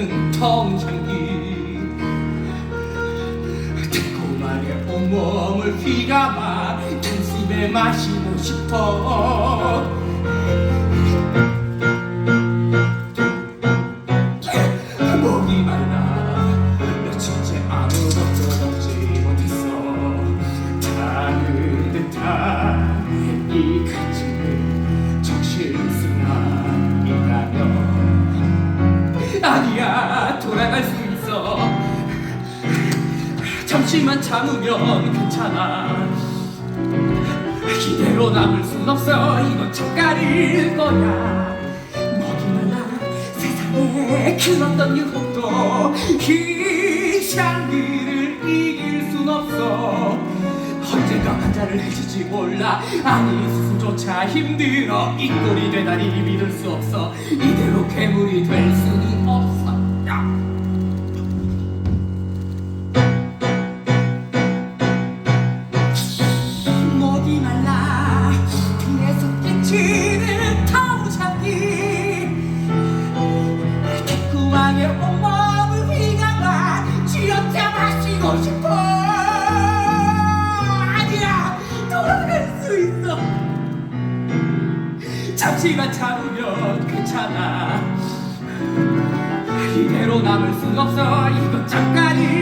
비치는 통창기 달콤하게 온몸을 휘감아 한숨에 마시고 싶어 아니야. 돌아갈 수 있어. 잠시만 참으면 괜찮아. 이대로 남을 순 없어. 이건 잠깐일 거야. 먹이 말라 세상에 그 어떤 유혹도 이 향기를 이길 순 없어. 언젠가 환자를 해질지 몰라. 아니 스스조차 힘들어. 이 꼴이 되다니 믿을 수 없어. 이대로 괴물이 될 수는 있어. 잠시만 참으면 괜찮아 이대로 남을 순 없어. 잠깐일 거야